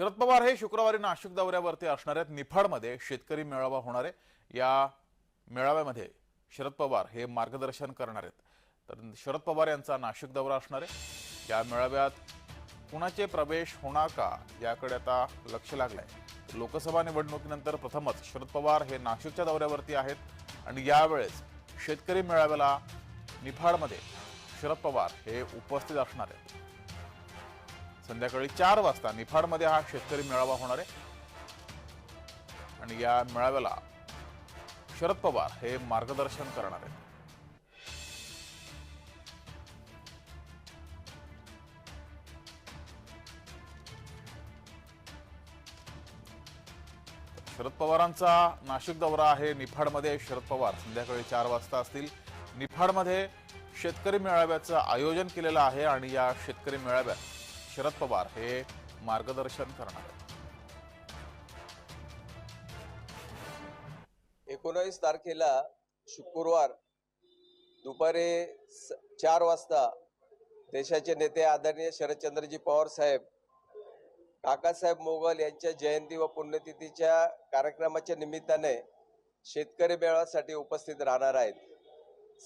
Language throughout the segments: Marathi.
शरद पवार हे शुक्रवारी नाशिक दौऱ्यावरती असणाऱ्या आहेत. निफाडमध्ये शेतकरी मेळावा होणार आहे. या मेळाव्यामध्ये शरद पवार हे मार्गदर्शन करणार आहेत. तर शरद पवार यांचा नाशिक दौरा असणार आहे. या मेळाव्यात कुणाचे प्रवेश होणार का याकडे आता लक्ष लागलं आहे लोकसभा निवडणुकीनंतर प्रथमच शरद पवार हे नाशिकच्या दौऱ्यावरती आहेत आणि यावेळेस शेतकरी मेळाव्याला निफाडमध्ये शरद पवार हे उपस्थित असणार आहेत. संध्याकाळी चार वाजता निफाडमध्ये हा शेतकरी मेळावा होणार आहे. आणि या मेळाव्याला शरद पवार हे मार्गदर्शन करणार आहेत. शरद पवारांचा नाशिक दौरा आहे. निफाडमध्ये शरद पवार संध्याकाळी चार वाजता असतील. निफाडमध्ये शेतकरी मेळाव्याचं आयोजन केलेलं आहे आणि या शेतकरी मेळाव्यात शरद पवार हे मार्गदर्शन करणार आहेत. एकोणावीस तारखेला शुक्रवार दुपारी चार वाजता देशाचे नेते आदरणीय शरदचंद्रजी पवार साहेब काकासाहेब मोगल यांच्या जयंती व पुण्यतिथीच्या कार्यक्रमाच्या निमित्ताने शेतकरी मेळाव्यासाठी उपस्थित राहणार आहेत.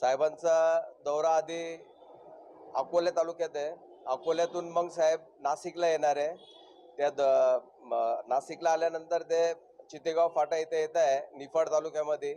साहेबांचा दौरा आधी अकोला तालुक्यात आहे. अकोल्यातून मग साहेब नाशिकला येणार आहे. त्या द- नाशिकला आल्यानंतर ते चितेगाव फाटा इथे येत आहे निफाड तालुक्यामध्ये.